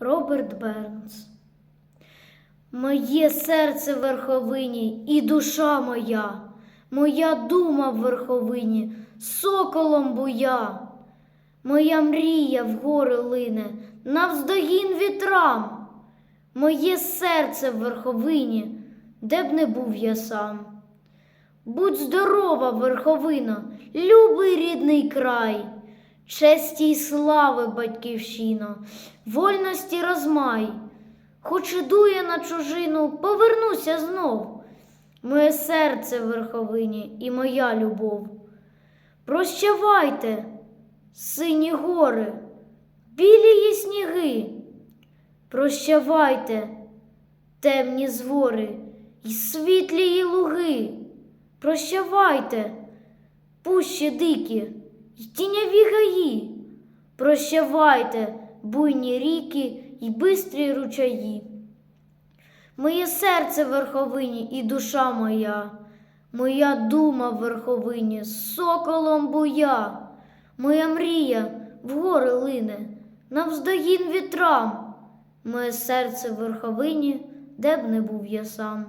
Роберт Бернс. Моє серце в верховині і душа моя, моя дума в верховині, соколом буя, моя мрія вгори лине, навздогін вітрам, моє серце в верховині, де б не був я сам. Будь здорова, верховина, любий рідний край, честі й слави батьківщина, вольності розмай. Хоч іду я на чужину, повернуся знов. Моє серце в верховині і моя любов. Прощавайте, сині гори, білі є сніги. Прощавайте, темні звори й світлі луги. Прощавайте, пущі дикі й тіняві гаї. Прощавайте, буйні ріки й бистрі ручаї. Моє серце в верховині і душа моя, моя дума в верховині, соколом буя, моя мрія вгори лине, навздогін вітрам, моє серце в верховині, де б не був я сам.